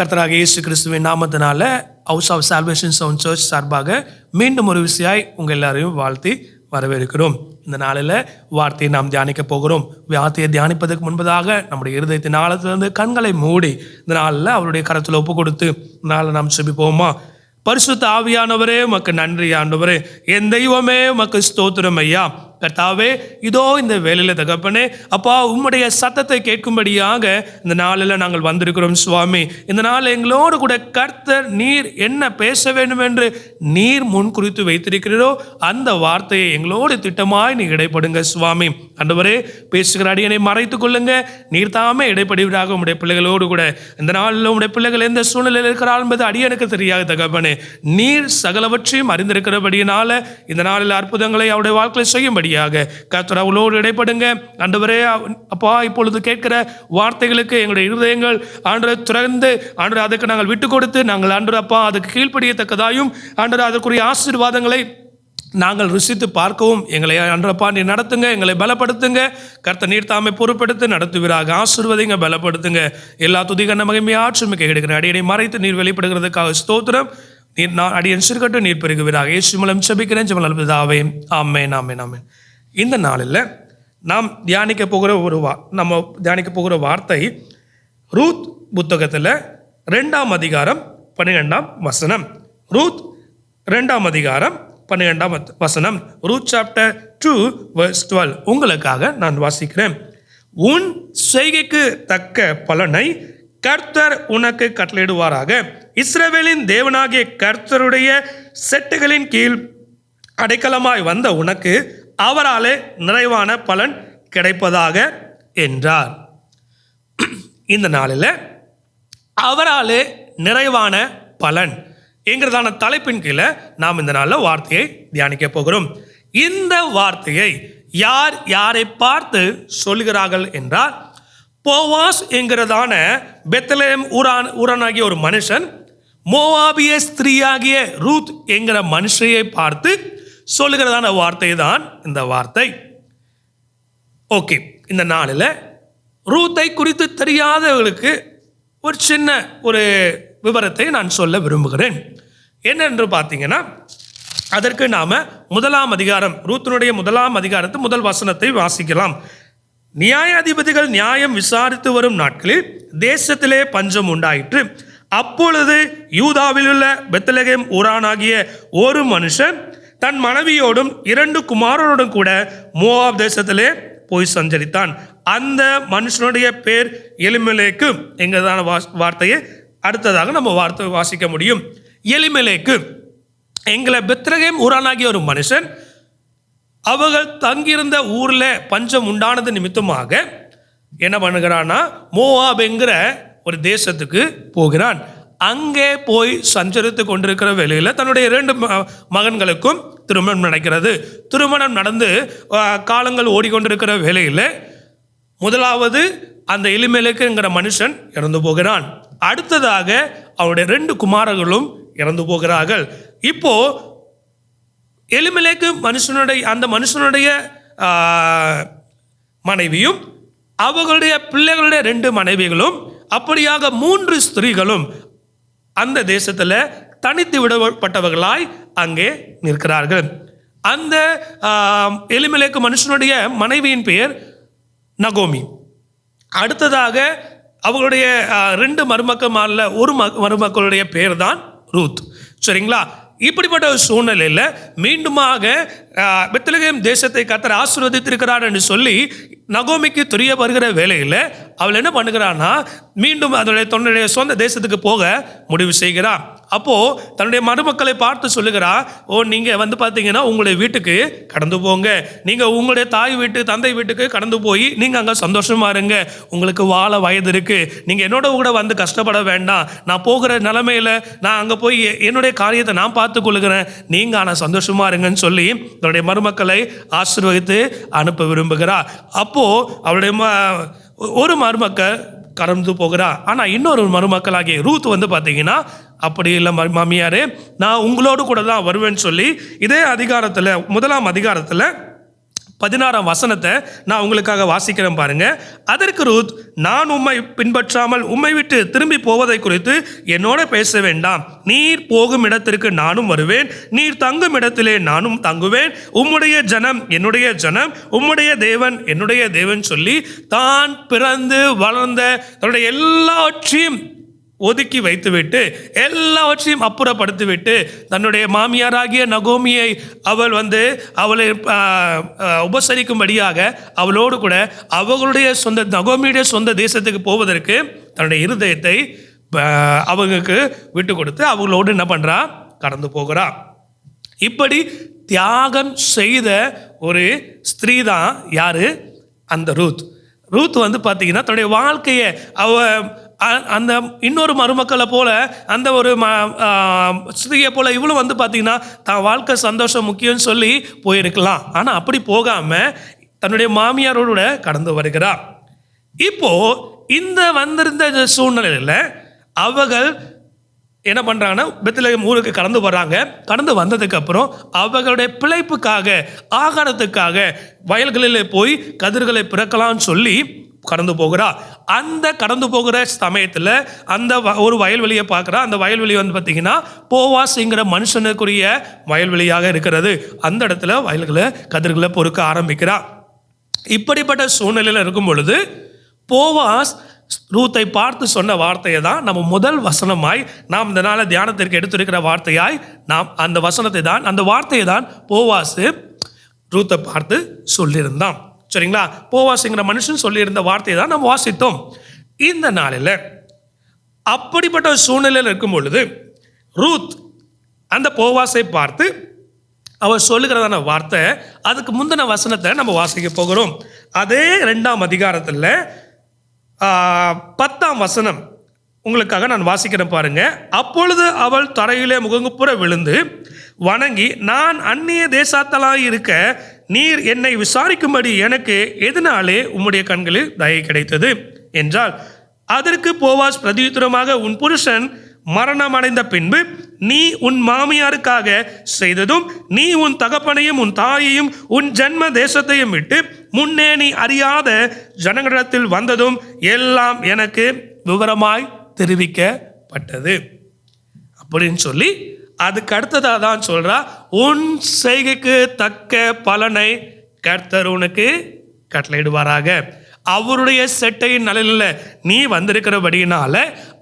கர்த்தராக இயேசு கிறிஸ்துவின் நாமத்தினால house of salvation sound church சார்பாக மீண்டும் ஒரு விஷயாய் உங்கள் எல்லாரையும் வாழ்த்தி வரவேற்கிறோம். இந்த நாளில் வார்த்தையை நாம் தியானிக்க போகிறோம். வார்த்தையை தியானிப்பதற்கு முன்பதாக நம்முடைய இருதயத்தின் ஆழத்திலிருந்து கண்களை மூடி இந்த நாளில் அவருடைய கரத்தில் ஒப்பு கொடுத்து இந்த நாளில் நாம் செபிப்போமா? பரிசுத்த ஆவியானவரே உமக்கு நன்றி ஆண்டவரே. என் தெய்வமே உமக்கு ஸ்தோத்திரம் ஐயா. கர்த்தாவே இதோ இந்த வேலையில் தகப்பனே அப்பா உம்முடைய சத்தத்தை கேட்கும்படியாக இந்த நாளில் நாங்கள் வந்திருக்கிறோம் சுவாமி. இந்த நாள் எங்களோடு கூட கர்த்தர் நீர் என்ன பேச வேண்டும் என்று நீர் முன் குறித்து வைத்திருக்கிறீரோ அந்த வார்த்தையை எங்களோடு திட்டமாய் நீ இடைப்படுங்க சுவாமி. ஆண்டவரே பேசுகிற அடியனை மறைத்துக் கொள்ளுங்க. நீர் தாமே இடைப்படுவதாக உடைய பிள்ளைகளோடு கூட. இந்த நாளில் உடைய பிள்ளைகள் எந்த சூழ்நிலையில் இருக்கிறாள் என்பது அடியனுக்கு தெரியாது தகப்பனே. நீர் சகலவற்றையும் அறிந்திருக்கிறபடியினால இந்த நாளில் அற்புதங்களை அவருடைய வாழ்க்கையில் செய்யும்படி செய்யும்படியாக கர்த்தர் அவளோடு இடைப்படுங்க. ஆண்டவரே அப்பா இப்பொழுது கேட்கிற வார்த்தைகளுக்கு எங்களுடைய இருதயங்கள் ஆண்டு திறந்து ஆண்டு அதுக்கு நாங்கள் விட்டு கொடுத்து நாங்கள் ஆண்டு அப்பா அதுக்கு கீழ்ப்படியத்தக்கதாயும் ஆண்டு அதற்குரிய ஆசீர்வாதங்களை நாங்கள் ருசித்து பார்க்கவும். எங்களை அன்றப்பா நீ நடத்துங்க எங்களை பலப்படுத்துங்க. கர்த்த நீர் தாமை பொறுப்படுத்து நடத்துவீராக. ஆசீர்வதிங்க பலப்படுத்துங்க. எல்லா துதிகண்ண மகிமை ஆற்றுமிக்க எடுக்கிற அடியடி மறைத்து நீர் வெளிப்படுகிறதுக்காக ஸ்தோத்திரம். நீர் நான் அடியன் சிறுகட்டும் நீர் பெருகுவீராக. இயேசு மூலம் செபிக்கிறேன் ஜெபம் பிதாவே ஆமேன் ஆமேன் ஆமேன். இந்த நாளில் நாம் தியானிக்க போகிற ஒரு வா நம்ம தியானிக்க போகிற வார்த்தை ரூத் புத்தகத்தில் ரெண்டாம் அதிகாரம் பன்னிரெண்டாம் வசனம். ரூத் ரெண்டாம் அதிகாரம் பன்னிரெண்டாம் வத்- வசனம். Ruth chapter two verse twelve உங்களுக்காக நான் வாசிக்கிறேன். உன் செய்கைக்கு தக்க பலனை கர்த்தர் உனக்கு கட்டளையிடுவாராக. இஸ்ரவேலின் தேவனாகிய கர்த்தருடைய செட்டுகளின் கீழ் அடைக்கலமாய் வந்த உனக்கு அவராலே நிறைவான பலன் கிடைப்பதாக என்றார். இந்த நாளில் அவராலே நிறைவான பலன் என்கிறதான தலைப்பின் கீழே நாம் இந்த நாளில் வார்த்தையை தியானிக்க போகிறோம். இந்த வார்த்தையை யார் யாரை பார்த்து சொல்கிறார்கள் என்றால் போவாஸ் என்கிறதான பெத்தலேம் ஊரான் ஊரானாகிய ஒரு மனுஷன் மோவாபிய ஸ்திரீயாகிய ரூத் என்கிற மனுஷையை பார்த்து சொல்லுகிறதான வார்த்தை தான் இந்த வார்த்தை. ஓகே இந்த நாளில் ரூத்தை குறித்து தெரியாதவர்களுக்கு ஒரு சின்ன ஒரு விவரத்தை நான் சொல்ல விரும்புகிறேன். என்னென்று பார்த்தீங்கன்னா அதற்கு நாம் முதலாம் அதிகாரம் ரூத்தினுடைய முதலாம் அதிகாரத்து முதல் வசனத்தை வாசிக்கலாம். நியாயாதிபதிகள் நியாயம் விசாரித்து வரும் நாட்களில் தேசத்திலே பஞ்சம் உண்டாயிற்று. அப்பொழுது யூதாவில் உள்ள பெத்தலகேம் ஊரானாகிய ஒரு மனுஷன் தன் மனைவியோடும் இரண்டு குமாரரோடும் கூட மோவாப் தேசத்திலே போய் சஞ்சரித்தான். அந்த மனுஷனுடைய பேர் எலிமலேக்கு எங்கதான வார்த்தையை அடுத்ததாக நம்ம வார்த்தை வாசிக்க முடியும். எலிமலேக்கு எங்களை பெத்ரகேம் ஊரானாகிய ஒரு மனுஷன் அவர்கள் தங்கியிருந்த ஊரில் பஞ்சம் உண்டானது நிமித்தமாக என்ன பண்ணுகிறான்னா மோவாபெங்கிற ஒரு தேசத்துக்கு போகிறான். அங்கே போய் சஞ்சரித்து கொண்டிருக்கிற வேலையில் தன்னுடைய இரண்டு ம- மகன்களுக்கும் திருமணம் நடக்கிறது. திருமணம் நடந்து காலங்கள் ஓடிக்கொண்டிருக்கிற வேலையில் முதலாவது அந்த எலிமெலுக்குங்கிற மனுஷன் இறந்து போகிறான். அடுத்ததாக அவருடைய ரெண்டு குமாரர்களும் இறந்து போகிறார்கள். இப்போ எலிமலேக்கு மனுஷனுடைய அந்த மனுஷனுடைய மனைவியும் அவர்களுடைய பிள்ளைகளுடைய ரெண்டு மனைவிகளும் அப்படியாக மூன்று ஸ்திரீகளும் அந்த தேசத்தில் தனித்து விடப்பட்டவர்களாய் அங்கே நிற்கிறார்கள். அந்த எலிமலேக்கு மனுஷனுடைய மனைவியின் பெயர் நகோமி. அடுத்ததாக அவங்களுடைய ரெண்டு மருமக்கமாரில் ஒரு ம மருமக்களுடைய பேர் தான் ரூத். சரிங்களா? இப்படிப்பட்ட ஒரு சூழ்நிலையில் மீண்டுமாக பெத்தலகேம் தேசத்தை கத்தர் ஆசீர்வதித்திருக்கிறார் என்று சொல்லி நகோமிக்கு தெரிய வருகிற வேலையில் அவள் என்ன பண்ணுகிறான்னா மீண்டும் அதனுடைய தன்னுடைய சொந்த தேசத்துக்கு போக முடிவு செய்கிறான். அப்போது தன்னுடைய மருமக்களை பார்த்து சொல்லுகிறா ஓ நீங்கள் வந்து பார்த்தீங்கன்னா உங்களுடைய வீட்டுக்கு கடந்து போங்க. நீங்கள் உங்களுடைய தாய் வீட்டு தந்தை வீட்டுக்கு கடந்து போய் நீங்கள் அங்கே சந்தோஷமா இருங்க. உங்களுக்கு வாழ வயது இருக்குது நீங்கள் என்னோட கூட வந்து கஷ்டப்பட வேண்டாம். நான் போகிற நிலமையில நான் அங்கே போய் என்னுடைய காரியத்தை நான் பார்த்து கொள்ளுகிறேன் நீங்கள் ஆனால் சந்தோஷமா இருங்கன்னு சொல்லி தன்னுடைய மருமக்களை ஆசீர்வதித்து அனுப்ப விரும்புகிறா. அப்போது அவருடைய ம ஒரு மருமக்கள் கடந்து போகிறா. ஆனால் இன்னொரு மருமக்களாகிய ரூத் வந்து பார்த்தீங்கன்னா அப்படி இல்லை மாமியாரே நான் உங்களோடு கூட தான் வருவேன்னு சொல்லி இதே அதிகாரத்தில் முதலாம் அதிகாரத்தில் பதினாறாம் வசனத்தை நான் உங்களுக்காக வாசிக்கிறேன் பாருங்க. அதற்கு ரூத் நான் உம்மை பின்பற்றாமல் உம்மை விட்டு திரும்பி போவதை குறித்து என்னோட பேச வேண்டாம். நீர் போகும் இடத்திற்கு நானும் வருவேன். நீர் தங்கும் இடத்திலே நானும் தங்குவேன். உம்முடைய ஜனம் என்னுடைய ஜனம். உம்முடைய தேவன் என்னுடைய தேவன் சொல்லி தான் பிறந்து வளர்ந்த தன்னுடைய எல்லாவற்றையும் ஒதுக்கி வைத்துவிட்டு எல்லாவற்றையும் அப்புறப்படுத்திவிட்டு தன்னுடைய மாமியாராகிய நகோமியை அவள் வந்து அவளை உபசரிக்கும்படியாக அவளோடு கூட அவர்களுடைய சொந்த நகோமியுடைய சொந்த தேசத்துக்கு போவதற்கு தன்னுடைய இருதயத்தை அவங்களுக்கு விட்டு கொடுத்து அவங்களோடு என்ன பண்ணுறா கடந்து போகிறா. இப்படி தியாகம் செய்த ஒரு ஸ்திரீ தான் யார்? அந்த ரூத். ரூத் வந்து பார்த்தீங்கன்னா தன்னுடைய வாழ்க்கையை அவ அந்த இன்னொரு மருமக்களை போல அந்த ஒரு ம ஆ, ஸ்திரீயை இவளும் வந்து பார்த்திங்கன்னா தான் வாழ்க்கை சந்தோஷம் முக்கியம்னு சொல்லி போயிருக்கலாம். ஆனால் அப்படி போகாமல் தன்னுடைய மாமியாரோட கடந்து வருகிறார் இப்போது இந்த வந்திருந்த சூழ்நிலையில் அவர்கள் என்ன பண்ணுறாங்கன்னா பெத்லகேம் ஊருக்கு கடந்து வர்றாங்க. கடந்து வந்ததுக்கப்புறம் அவர்களுடைய பிழைப்புக்காக ஆகாரத்துக்காக வயல்களில் போய் கதிர்களை பிறக்கலாம்னு சொல்லி கடந்து போகிறா. அந்த கடந்து போகிற சமயத்தில் அந்த வ- ஒரு வயல்வெளியை பார்க்குறா. அந்த வயல்வெளி வந்து பார்த்தீங்கன்னா போவாஸ்ங்கிற மனுஷனுக்குரிய வயல்வெளியாக இருக்கிறது. அந்த இடத்துல வயல்களை கதிர்களை பொறுக்க ஆரம்பிக்கிறா. இப்படிப்பட்ட சூழ்நிலையில் இருக்கும் பொழுது போவாஸ் ரூத்தை பார்த்து சொன்ன வார்த்தையை தான் நம்ம முதல் வசனமாய் நாம் இந்த நாள தியானத்திற்கு எடுத்திருக்கிற வார்த்தையாய் நாம் அந்த வசனத்தை தான் அந்த வார்த்தையை தான் போவாசு ரூத்தை பார்த்து சொல்லியிருந்தான். சரிங்களா? போவாசுங்கிற மனுஷன் சொல்லியிருந்த வார்த்தையை தான் நம்ம வாசித்தோம். இந்த நாளில் அப்படிப்பட்ட ஒரு சூழ்நிலையில் இருக்கும் பொழுது ரூத் அந்த போவாசை பார்த்து அவர் சொல்லுகிறதான வார்த்தை அதுக்கு முந்தின வசனத்தை நம்ம வாசிக்க போகிறோம். அதே ரெண்டாம் அதிகாரத்தில் பத்தாம் வசனம் உங்களுக்காக நான் வாசிக்கிறேன் பாருங்க. அப்பொழுது அவள் தரையிலே முகங்குப்புற விழுந்து வணங்கி நான் அந்நிய தேசாத்தலாக இருக்க நீர் என்னை விசாரிக்கும்படி எனக்கு எதனாலே உம்முடைய கண்களில் தயை கிடைத்தது? என்றால் அதற்கு போவாஸ் பிரதியுத்தரமாக உன் புருஷன் மரணம் அடைந்த பின்பு நீ உன் மாமியாருக்காக செய்ததும் நீ உன் தகப்பனையும் உன் தாயையும் உன் ஜென்ம தேசத்தையும் விட்டு முன்னே நீ அறியாத ஜனங்களிடத்தில் வந்ததும் எல்லாம் எனக்கு விவரமாய் தெரிவிக்கப்பட்டது. அப்படின்னு சொல்லி அதுக்கு அடுத்ததாக தான் சொல்கிறா உன் செய்கைக்கு தக்க பலனை கர்த்தர் உனக்கு கட்டளையிடுவாராக. அவருடைய செட்டையின் நலனில் நீ வந்திருக்கிறபடியினால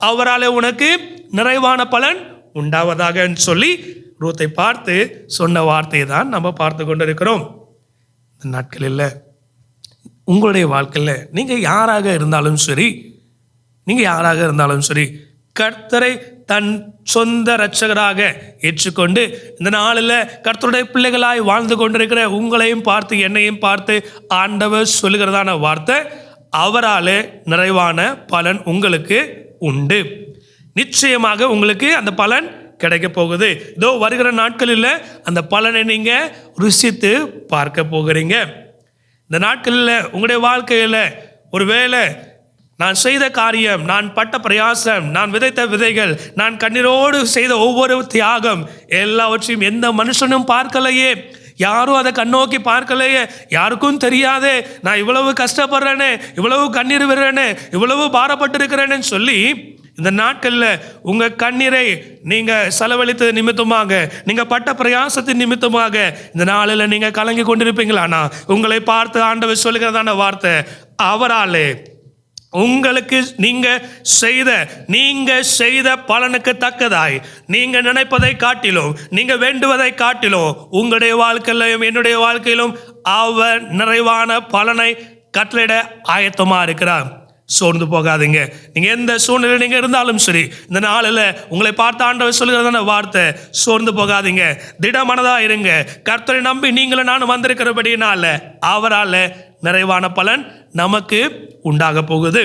அவரால் உனக்கு நிறைவான பலன் உண்டாவதாகன்னு சொல்லி ரூத்தை பார்த்து சொன்ன வார்த்தையை தான் நம்ம பார்த்து கொண்டிருக்கிறோம். இந்த நாட்களில் உங்களுடைய வாழ்க்கையில் நீங்கள் யாராக இருந்தாலும் சரி நீங்கள் யாராக இருந்தாலும் சரி கர்த்தரை தன் சொந்த இரட்சகராக ஏற்றுக்கொண்டு இந்த நாளில் கர்த்தருடைய பிள்ளைகளாய் வாழ்ந்து கொண்டிருக்கிற உங்களையும் பார்த்து என்னையும் பார்த்து ஆண்டவர் சொல்லுகிறதான வார்த்தை அவராலே நிறைவான பலன் உங்களுக்கு உண்டு. நிச்சயமாக உங்களுக்கு அந்த பலன் கிடைக்க போகுது. இதோ வருகிற நாட்களில் அந்த பலனை நீங்கள் ருசித்து பார்க்க போகிறீங்க. இந்த நாட்களில் உங்களுடைய வாழ்க்கையில் ஒருவேளை நான் செய்த காரியம் நான் பட்ட பிரயாசம் நான் விதைத்த விதைகள் நான் கண்ணீரோடு செய்த ஒவ்வொரு தியாகம் எல்லாவற்றையும் எந்த மனுஷனும் பார்க்கலையே. யாரும் அதை கண்ணோக்கி பார்க்கலையே. யாருக்கும் தெரியாதே நான் இவ்வளவு கஷ்டப்படுறேனே இவ்வளவு கண்ணீர் விடுறேனே இவ்வளவு பாரப்பட்டிருக்கிறேன்னு சொல்லி இந்த நாட்களில் உங்கள் கண்ணீரை நீங்கள் செலவழித்தது நிமித்தமாக நீங்கள் பட்ட பிரயாசத்தின் நிமித்தமாக இந்த நாளில் நீங்கள் கலங்கி கொண்டிருப்பீங்களாண்ணா உங்களை பார்த்து ஆண்டவர் சொல்லுகிறதான வார்த்தை அவராலே உங்களுக்கு நீங்க செய்த நீங்க செய்த பலனுக்கு தக்கதாய். நீங்க நினைப்பதை காட்டிலும் நீங்க வேண்டுவதை காட்டிலும் உங்களுடைய வாழ்க்கையிலும் என்னுடைய வாழ்க்கையிலும் அவர் நிறைவான பலனை கட்டளையிட ஆயத்தமா இருக்கிறார். சோர்ந்து போகாதீங்க. நீங்க எந்த சூழ்நிலை நீங்க இருந்தாலும் சரி இந்த நாளில் உங்களை பார்த்த ஆண்டவர் சொல்கிறதான வார்த்தை சோர்ந்து போகாதீங்க. திடமனதாக இருங்க. கர்த்தரை நம்பி நீங்களும் நானும் வந்திருக்கிறபடினால அவரால் நிறைவான பலன் நமக்கு உண்டாக போகுது.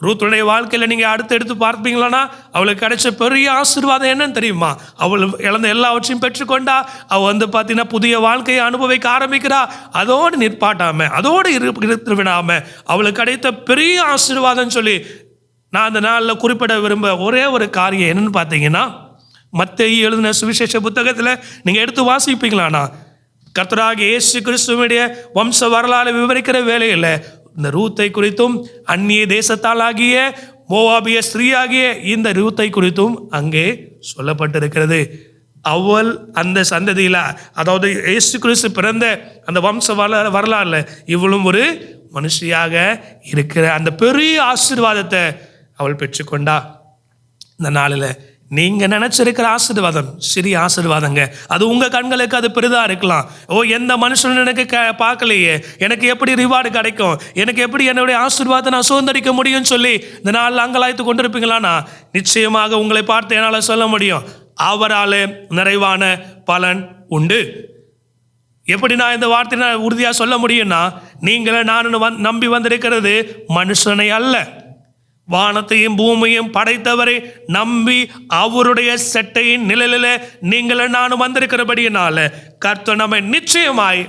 ரூத்துடைய வாழ்க்கையில் நீங்கள் அடுத்து எடுத்து பார்ப்பீங்களா அவளுக்கு கிடைச்ச பெரிய ஆசீர்வாதம் என்னன்னு தெரியுமா? அவள் இழந்த எல்லாவற்றையும் பெற்றுக்கொண்டா அவள் வந்து பார்த்தீங்கன்னா புதிய வாழ்க்கையை அனுபவிக்க ஆரம்பிக்கிறா. அதோடு நிற்பாட்டாம அதோடு இரு இருந்து விடாம அவளுக்கு கிடைத்த பெரிய ஆசீர்வாதம்னு சொல்லி நான் அந்த நாளில் குறிப்பிட விரும்ப ஒரே ஒரு காரியம் என்னன்னு பார்த்தீங்கன்னா மற்ற எழுதின சுவிசேஷ புத்தகத்தில் நீங்கள் எடுத்து வாசிப்பீங்களாண்ணா கர்த்தராக இயேசு கிறிஸ்துவனுடைய வம்ச வரலாறு விவரிக்கிற வேலையில் இந்த ரூத்தை குறித்தும் அந்நிய தேசத்தாலாகிய மோவாபிய ஸ்திரீயாகிய இந்த ரூத்தை குறித்தும் அங்கே சொல்லப்பட்டிருக்கிறது. அவள் அந்த சந்ததியில் அதாவது இயேசு கிறிஸ்து பிறந்த அந்த வம்ச வரலாறு வரலாறுல இவளும் ஒரு மனுஷியாக இருக்கிற அந்த பெரிய ஆசீர்வாதத்தை அவள் பெற்றுக்கொண்டா. இந்த நாளில் நீங்க நினைச்சிருக்கிற ஆசீர்வாதம் சிறிய ஆசீர்வாதங்க. அது உங்க கண்களுக்கு அது பெரிதா இருக்கலாம். ஓ எந்த மனுஷனும் எனக்கு க பார்க்கலையே. எனக்கு எப்படி ரிவார்டு கிடைக்கும்? எனக்கு எப்படி என்னுடைய ஆசீர்வாதத்தை நான் சுதந்திரிக்க முடியும்னு சொல்லி இந்த நாளில் அங்கலாய்த்து கொண்டிருப்பீங்களானா நிச்சயமாக உங்களை பார்த்து என்னால் சொல்ல முடியும். அவரால் நிறைவான பலன் உண்டு. எப்படி நான் இந்த வார்த்தையை உறுதியாக சொல்ல முடியும்னா நீங்களே நான் வந் நம்பி வந்திருக்கிறது மனுஷனை அல்ல. வானத்தையும் பூமியையும் படைத்தவரை நம்பி அவருடைய செட்டையின் நிழலில் நீங்கள் நானும் வந்திருக்கிறபடியினால கர்த்தர் நம்மை நிச்சயமாய்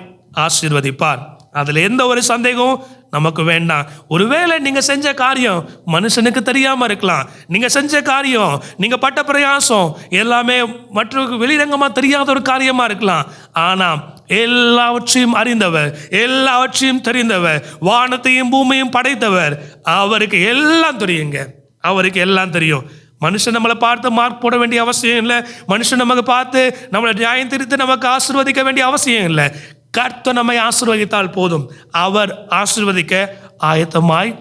ஆசீர்வதிப்பார். அதில் எந்த ஒரு சந்தேகமும் நமக்கு வேண்டாம். ஒருவேளை நீங்கள் செஞ்ச காரியம் மனுஷனுக்கு தெரியாமல் இருக்கலாம். நீங்கள் செஞ்ச காரியம் நீங்கள் பட்ட பிரயாசம் எல்லாமே மற்றவருக்கு வெளிரங்கமாக தெரியாத ஒரு காரியமாக இருக்கலாம். ஆனால் எல்லாவற்றையும் அறிந்தவர் எல்லாவற்றையும் தெரிந்தவர் வானத்தையும் பூமியும் படைத்தவர். அவருக்கு எல்லாம் தெரியுங்க. அவருக்கு எல்லாம் தெரியும். மனுஷன் நம்மளை பார்த்து மார்க் போட வேண்டிய அவசியம் இல்லை. மனுஷன் நமக்கு பார்த்து நம்மளை நியாயம் திருத்து நமக்கு ஆசிர்வதிக்க வேண்டிய அவசியம் இல்லை. கர்த்தர் நம்மை ஆசிர்வதித்தால் போதும். அவர் ஆசிர்வதிக்க ஆயத்தமாய்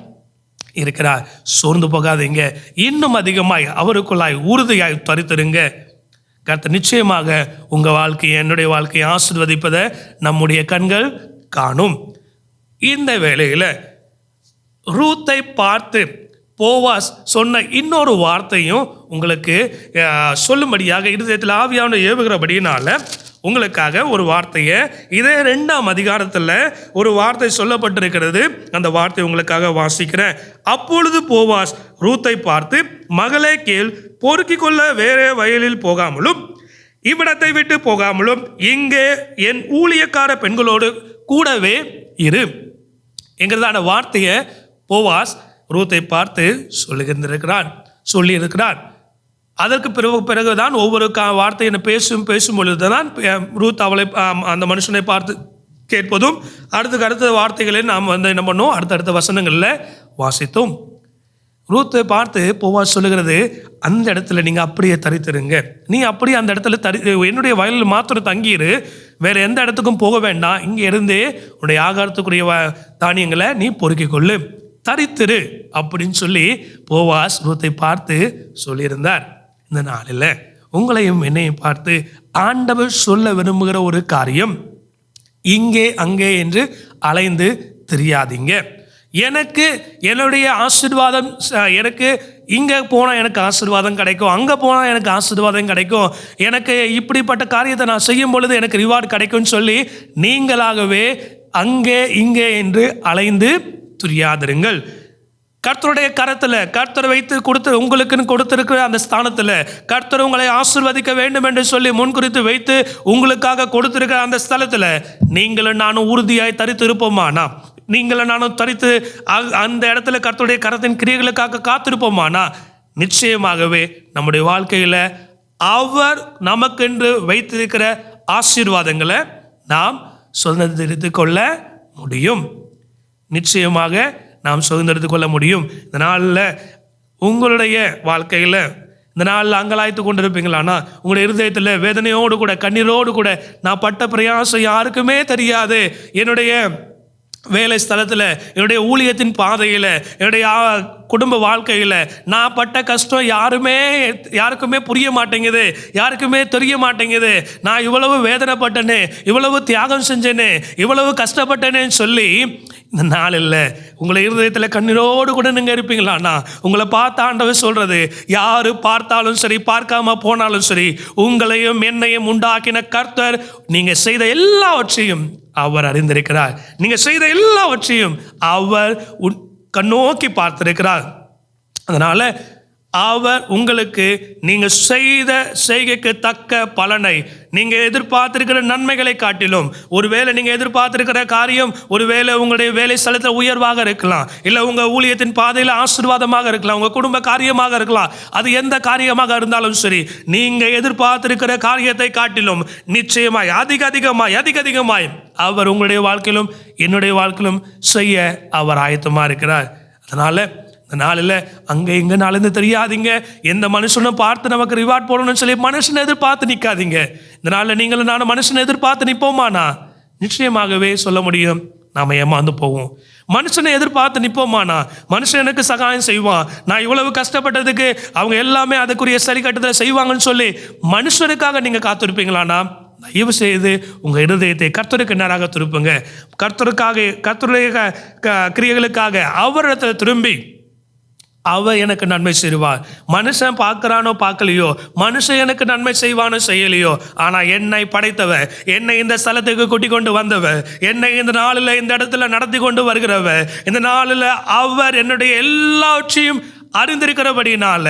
இருக்கிறார். சோர்ந்து போகாதீங்க. இன்னும் அதிகமாய் அவருக்குள்ளாய் உறுதியாய் தரித்திருங்க. கர்த்தர் நிச்சயமாக உங்கள் வாழ்க்கையை என்னுடைய வாழ்க்கையை ஆசீர்வதிப்பதை நம்முடைய கண்கள் காணும். இந்த வேளையில் ரூத்தை பார்த்து போவாஸ் சொன்ன இன்னொரு வார்த்தையும் உங்களுக்கு சொல்லும்படியாக இருதயத்தில் ஆவியான ஏவுகிறபடியினால் உங்களுக்காக ஒரு வார்த்தையை இதே ரெண்டாம் அதிகாரத்தில் ஒரு வார்த்தை சொல்லப்பட்டிருக்கிறது. அந்த வார்த்தை உங்களுக்காக வாசிக்கிறேன். அப்பொழுது போவாஸ் ரூத்தை பார்த்து மகளே கேள் பொறுக்கிக் கொள்ள வேறே வயலில் போகாமலும் இவ்விடத்தை விட்டு போகாமலும் இங்கே என் ஊழியக்கார பெண்களோடு கூடவே இரு. என்கிறதான வார்த்தையை போவாஸ் ரூத்தை பார்த்து சொல்லுகின்றிருக்கிறார் சொல்லியிருக்கிறார் அதற்கு பிறகு பிறகுதான் ஒவ்வொரு கா வார்த்தையை பேசும் பேசும் பொழுது தான் ரூத் அவளை அந்த மனுஷனை பார்த்து கேட்பதும் அடுத்துக்கு அடுத்த வார்த்தைகளை நாம் வந்து என்ன பண்ணோம் அடுத்தடுத்த வசனங்களில் வாசித்தோம். ரூத்தை பார்த்து போவாஸ் சொல்லுகிறது அந்த இடத்துல நீங்கள் அப்படியே தரித்திருங்க. நீ அப்படியே அந்த இடத்துல தரி என்னுடைய வயலில் மாத்திரம் தங்கியிரு. வேறு எந்த இடத்துக்கும் போக வேண்டாம். இங்கே இருந்தே உன்னுடைய ஆகாரத்துக்குரிய தானியங்களை நீ பொறுக்கிக் கொள்ளு. தரித்திரு. அப்படின்னு சொல்லி போவாஸ் ரூத்தை பார்த்து சொல்லியிருந்தார். இந்த நாளில் உங்களையும் என்னையும் பார்த்து ஆண்டவர் சொல்ல விரும்புகிற ஒரு காரியம் இங்கே அங்கே என்று அலைந்து தெரியாதீங்க. எனக்கு என்னுடைய ஆசீர்வாதம் எனக்கு இங்கே போனால் எனக்கு ஆசீர்வாதம் கிடைக்கும் அங்கே போனால் எனக்கு ஆசீர்வாதம் கிடைக்கும் எனக்கு இப்படிப்பட்ட காரியத்தை நான் செய்யும் பொழுது எனக்கு ரிவார்டு கிடைக்கும்னு சொல்லி நீங்களாகவே அங்கே இங்கே என்று அலைந்து துரியாதிருங்கள். கர்த்தருடைய கரத்தில் கர்த்தர் வைத்து கொடுத்து உங்களுக்குன்னு கொடுத்துருக்கிற அந்த ஸ்தானத்தில் கர்த்தர் உங்களை ஆசிர்வதிக்க வேண்டும் என்று சொல்லி முன்குறித்து வைத்து உங்களுக்காக கொடுத்துருக்கிற அந்த ஸ்தலத்தில் நீங்களும் நானும் உறுதியாய் தரித்து இருப்போமானா நீங்களும் நானும் தரித்து அ- அந்த இடத்துல கர்த்தருடைய கரத்தின் கிரியைகளுக்காக காத்திருப்போமானா நிச்சயமாகவே நம்முடைய வாழ்க்கையில் அவர் நமக்கென்று வைத்திருக்கிற ஆசீர்வாதங்களை நாம் சுதந்திரித்து கொள்ள முடியும். நிச்சயமாக நாம் சுதந்திரத்து கொள்ள முடியும் இந்த நாளில் உங்களுடைய வாழ்க்கையில் இந்த நாளில் அங்கலாய்த்து கொண்டிருப்பீங்களானா உங்களுடைய இருதயத்தில் வேதனையோடு கூட கண்ணீரோடு கூட நான் பட்ட பிரயாசம் யாருக்குமே தெரியாது. என்னுடைய வேலை ஸ்தலத்தில் என்னுடைய ஊழியத்தின் பாதையில் என்னுடைய குடும்ப வாழ்க்கையில் நான் பட்ட கஷ்டம் யாருமே யாருக்குமே புரிய மாட்டேங்குது. யாருக்குமே தெரிய மாட்டேங்குது. நான் இவ்வளவு வேதனைப்பட்டேனே இவ்வளவு தியாகம் செஞ்சேனே இவ்வளவு கஷ்டப்பட்டேனேன்னு சொல்லி இந்த நாளில் உங்களை இருதயத்தில் கண்ணீரோடு கூட நீங்கள் இருப்பீங்களாண்ணா உங்களை பார்த்த ஆண்டவர் சொல்கிறது யார் பார்த்தாலும் சரி பார்க்காம போனாலும் சரி உங்களையும் என்னையும் உண்டாக்கின கர்த்தர் நீங்கள் செய்த எல்லாவற்றையும் அவர் அறிந்திருக்கிறார். நீங்கள் செய்த எல்லாவற்றையும் அவர் உன் கண்ணோக்கி பார்த்திருக்கிறார். அதனால் அவர் உங்களுக்கு நீங்கள் செய்த செய்கைக்கு தக்க பலனை நீங்கள் எதிர்பார்த்திருக்கிற நன்மைகளை காட்டிலும் ஒருவேளை நீங்கள் எதிர்பார்த்திருக்கிற காரியம் ஒருவேளை உங்களுடைய வேலை ஸ்தலத்தில் உயர்வாக இருக்கலாம் இல்லை உங்கள் ஊழியத்தின் பாதையில் ஆசீர்வாதமாக இருக்கலாம் உங்கள் குடும்ப காரியமாக இருக்கலாம் அது எந்த காரியமாக இருந்தாலும் சரி நீங்கள் எதிர்பார்த்திருக்கிற காரியத்தை காட்டிலும் நிச்சயமாய் அதிக அதிகமாய் அதிக அதிகமாய் அவர் உங்களுடைய வாழ்க்கையிலும் என்னுடைய வாழ்க்கையிலும் செய்ய அவர் ஆயத்தமாக இருக்கிறார். அதனால் இந்த நாளில் அங்கே இங்கே நாளிருந்து தெரியாதீங்க. எந்த மனுஷனும் பார்த்து நமக்கு ரிவார்ட் போடணும்னு சொல்லி மனுஷனை எதிர்பார்த்து நிற்காதீங்க இந்த நாளில் நீங்களும் நானும் மனுஷனை எதிர்பார்த்து நிற்போமாண்ணா நிச்சயமாகவே சொல்ல முடியும். நாம் ஏமாந்து போவோம். மனுஷனை எதிர்பார்த்து நிற்போமாண்ணா மனுஷன் எனக்கு சகாயம் செய்வான். நான் இவ்வளவு கஷ்டப்பட்டதுக்கு அவங்க எல்லாமே அதுக்குரிய சரி கட்டத்தில் செய்வாங்கன்னு சொல்லி மனுஷனுக்காக நீங்கள் காத்திருப்பீங்களாண்ணா? தயவு செய்து உங்கள் இருதயத்தை கர்த்தருக்கு நேராக திருப்புங்க. கர்த்தருக்காக கர்த்தருடைய க- க- கிரியைகளுக்காக அவரிடத்தில் திரும்பி அவ எனக்கு நன்மை செய்வார் மனுஷன் பார்க்குறானோ பார்க்கலையோ மனுஷன் எனக்கு நன்மை செய்வானோ செய்யலையோ ஆனால் என்னை படைத்தவ என்னை இந்த ஸ்தலத்துக்கு கூட்டி கொண்டு வந்தவ என்னை இந்த நாளில் இந்த இடத்துல நடத்தி கொண்டு வருகிறவ இந்த நாளில் அவர் என்னுடைய எல்லாவற்றையும் அறிந்திருக்கிறபடினால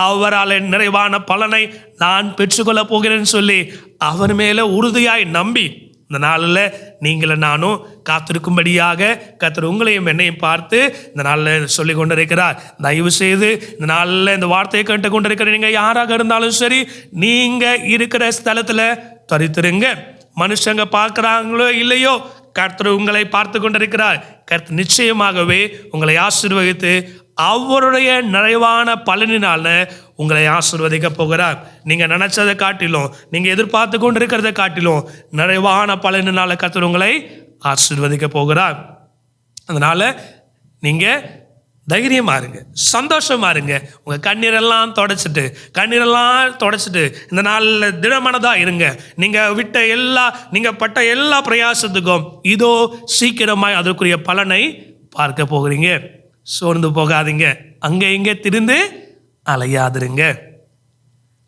அவரால் நிறைவான பலனை நான் பெற்றுக்கொள்ளப் போகிறேன்னு சொல்லி அவர் மேலே உறுதியாய் நம்பி இந்த நாளில் நீங்களை நானும் காத்திருக்கும்படியாக கத்தர் உங்களையும் என்னையும் பார்த்து இந்த நாளில் சொல்லி கொண்டிருக்கிறார். தயவு செய்து இந்த நாளில் இந்த வார்த்தையை கேட்டு கொண்டிருக்கிற நீங்கள் யாராக இருந்தாலும் சரி நீங்கள் இருக்கிற ஸ்தலத்தில் தரித்திருங்க. மனுஷங்க பார்க்குறாங்களோ இல்லையோ கர்த்தர் உங்களை பார்த்து கொண்டிருக்கிறார். கர்த்தர் நிச்சயமாகவே உங்களை ஆசீர்வதித்து அவருடைய நிறைவான பலனினால உங்களை ஆசிர்வதிக்க போகிறார். நீங்க நினைச்சதை காட்டிலும் நீங்க எதிர்பார்த்து கொண்டிருக்கிறதை காட்டிலும் நிறைவான பலனினால கத்தர் உங்களை ஆசீர்வதிக்க போகிறார். அதனால நீங்க தைரியமா இருங்க சந்தோஷமா இருங்க. உங்க கண்ணீரெல்லாம் தொடச்சிட்டு கண்ணீரெல்லாம் தொடச்சிட்டு இந்த நாளில் திடமனதா இருங்க. நீங்க விட்ட எல்லா நீங்க பட்ட எல்லா பிரயாசத்துக்கும் இதோ சீக்கிரமாய் அதற்குரிய பலனை பார்க்க போகிறீங்க. சோர்ந்து போகாதீங்க. அங்கே இங்கே திரிந்து அலையாதிருங்க.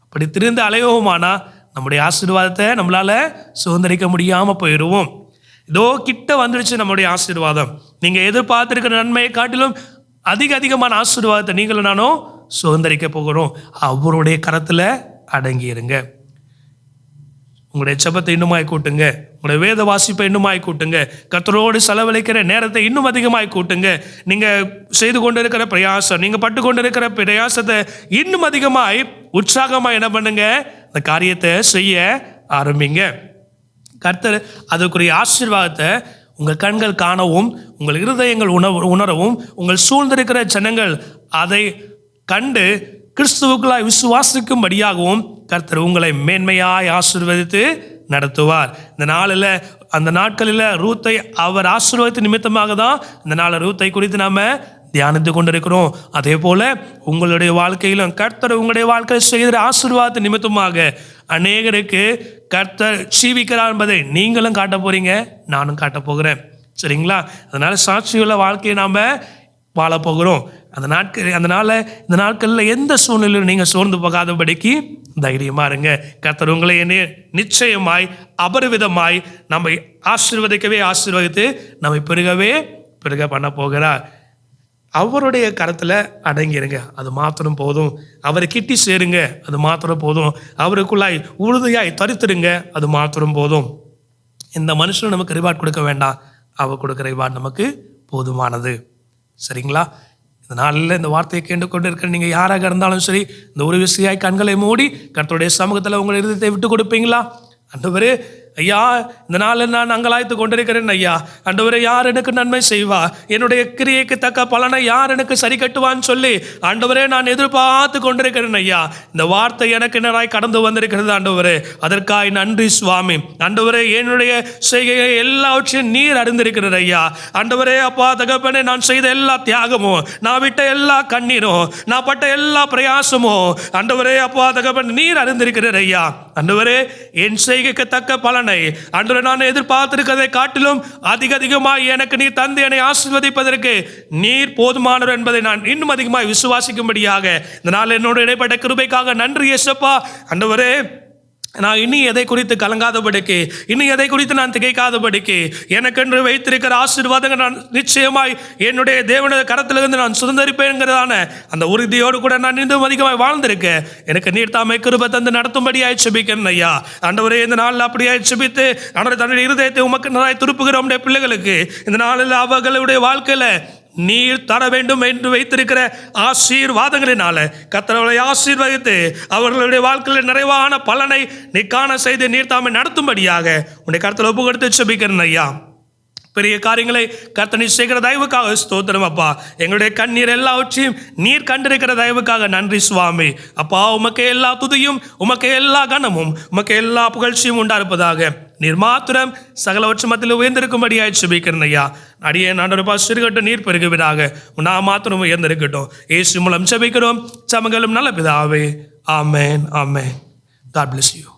அப்படி திருந்து அலையோமானா நம்முடைய ஆசீர்வாதத்தை நம்மளால் சுதந்திரிக்க முடியாமல் போயிடுவோம் இதோ கிட்ட வந்துடுச்சு நம்முடைய ஆசீர்வாதம். நீங்கள் எதிர்பார்த்திருக்கிற நன்மையை காட்டிலும் அதிக அதிகமான ஆசீர்வாதத்தை நீங்களும் நானும் சுதந்திரிக்க போகிறோம். அவருடைய கரத்தில் அடங்கியிருங்க. உங்களுடைய ஜபத்தை இன்னுமாய் கூட்டுங்க உங்களுடைய வேத வாசிப்பை இன்னுமாய் கூட்டுங்க கத்தரோடு செலவழிக்கிற நேரத்தை இன்னும் அதிகமாய் கூட்டுங்க. நீங்கள் செய்து கொண்டிருக்கிற பிரயாசம் நீங்கள் பட்டு கொண்டிருக்கிற பிரயாசத்தை இன்னும் அதிகமாய் உற்சாகமாக என்ன பண்ணுங்க? அந்த காரியத்தை செய்ய ஆரம்பிங்க. கர்த்தர் அதுக்குரிய ஆசீர்வாதத்தை உங்கள் கண்கள் காணவும் உங்கள் இருதயங்கள் உணவு உணரவும் உங்கள் சூழ்ந்திருக்கிற ஜனங்கள் அதை கண்டு கிறிஸ்துவுக்குள்ளாய் விசுவாசிக்கும்படியாகவும் கர்த்தர் உங்களை மேன்மையாய் ஆசீர்வதித்து நடத்துவார். இந்த நாளில் அந்த நாட்களில் ரூத்தை அவர் ஆசீர்வாதத்து நிமித்தமாக தான் இந்த நாளில் ரூத்தை குறித்து நாம் தியானித்து கொண்டிருக்கிறோம். அதே போல் உங்களுடைய வாழ்க்கையிலும் கர்த்தர் உங்களுடைய வாழ்க்கையில் செய்கிற ஆசீர்வாதத்து நிமித்தமாக அநேகருக்கு கர்த்தர் சீவிக்கிறார் என்பதை நீங்களும் காட்ட போகிறீங்க நானும் காட்ட போகிறேன். சரிங்களா? அதனால் சாட்சியுள்ள வாழ்க்கையை நாம் வாழ போகிறோம் அந்த நாட்கள் அதனால் இந்த நாட்களில் எந்த சூழ்நிலையிலும் நீங்கள் சோர்ந்து போகாதபடிக்கு தைரியமா இருங்க. கத்தர் உங்களை என்ன நிச்சயமாய் அபரிவிதமாய் நம்மை ஆசீர்வதிக்கவே ஆசீர்வதித்து நம்மை பெருகவே பெருக பண்ண போகிறார். அவருடைய கரத்தில் அடங்கிருங்க அது மாத்திரம் போதும். அவரை கிட்டி சேருங்க. அது மாத்திரம் போதும். அவருக்குள்ளாய் உறுதியாய் தரித்திருங்க. அது மாத்திரம் போதும். இந்த மனுஷனும் நமக்கு ரிவார்ட் கொடுக்க வேண்டாம். அவர் கொடுக்குற ரிவார்ட் நமக்கு போதுமானது. சரிங்களா? இந்த நாளில் இந்த வார்த்தையை கேட்டு கொண்டு இருக்கிற நீங்கள் யாராக இருந்தாலும் சரி இந்த ஒரு விசையாய் கண்களை மூடி கர்த்தருடைய சமூகத்தில் உங்கள் இருதயத்தை விட்டு கொடுப்பீங்களா? அந்தவரே ஐயா இந்த நாளில் நான் அங்கலாய்த்து கொண்டிருக்கிறேன் ஐயா. ஆண்டவரை யார் எனக்கு நன்மை செய்வா? என்னுடைய கிரியைக்கு தக்க பலனை யார் எனக்கு சரி கட்டுவான்னு சொல்லி ஆண்டவரே நான் எதிர்பார்த்து கொண்டிருக்கிறேன் ஐயா. இந்த வார்த்தை எனக்கு நேராய் கடந்து வந்திருக்கிறது ஆண்டவரே. அதற்காய் நன்றி சுவாமி. ஆண்டவரே என்னுடைய செய்கையை எல்லாவற்றையும் நீர் அறிந்திருக்கிறது ஐயா. ஆண்டவரே அப்பா தகப்பனே நான் செய்த எல்லா தியாகமும் நான் விட்ட எல்லா கண்ணீரும் நான் பட்ட எல்லா பிரயாசமும் ஆண்டவரே அப்பா தகப்பன் நீர் அறிந்திருக்கிறார் ஐயா. ஆண்டவரே என் செய்கைக்கு தக்க பலனை அன்று நான் எதிர்பார்த்திருக்கிறதை காட்டிலும் அதிக அதிகமாக எனக்கு நீர் தந்து என்னை ஆசீர்வதிப்பதற்கு நீர் போதுமானவர் என்பதை நான் இன்னும் அதிகமாக விசுவாசிக்கும்படியாக இந்த நாள் என்னோட இடைப்பட்ட கிருபைக்காக நன்றி இயேசப்பா அண்டவரே நான் இனி எதை குறித்து கலங்காதபடிக்கு இனி எதை குறித்து நான் திகைக்காதபடிக்கு எனக்கென்று வைத்திருக்கிற ஆசீர்வாதங்கள் நான் நிச்சயமாய் என்னுடைய தேவனுடைய கரத்திலிருந்து நான் சுதந்திரிப்பேங்கிறதான அந்த உறுதியோடு கூட நான் இன்னும் அதிகமாக வாழ்ந்திருக்கேன் எனக்கு நீர் தாமை கிருபை தந்து நடத்தும்படியாய் செபிக்கிறேன் ஐயா. ஆண்டவரே இந்த நாளில் அப்படியாய் செபித்து ஆண்டவரே தன்னுடைய இருதயத்தை உமக்கு நிறைய திருப்புகிற உம்முடைய பிள்ளைகளுக்கு. இந்த நாளில் அவர்களுடைய வாழ்க்கையில் நீர் தர வேண்டும் என்று வைத்திருக்கிற ஆசீர்வாதங்களினால கத்தரவளை ஆசீர்வதித்து அவர்களுடைய வாழ்க்கையில் நிறைவான பலனை நீ காண செய்து நீர் தாமை நடத்தும்படியாக உன்னை கருத்தில் ஒப்பு கொடுத்து செபிக்கிறேன் ஐயா. பெரிய காரியங்களை கர்த்தனை செய்கிற தயவுக்காக ஸ்தோத்திரம் அப்பா. எங்களுடைய கண்ணீர் எல்லாவற்றையும் நீர் கண்டிருக்கிற தயவுக்காக நன்றி சுவாமி. அப்பா உமக்கு எல்லா துதியும் உமக்கு எல்லா கனமும் உமக்கு எல்லா புகழ்ச்சியும் உண்டாயிருப்பதாக. நீர் மாத்திரம் சகலவற்ற மத்தியில் உயர்ந்திருக்கும்படியாய் சுபிக்கிறேன் ஐயா அடியே நாடொருப்பா சிறுகட்டும் நீர் பெருகுவதாக நான் மாத்திரம் உயர்ந்திருக்கட்டும். ஏசு மூலம் சபிக்கிறோம் சமங்களும் நல்ல பிதாவே. ஆமேன் ஆமேன். God bless you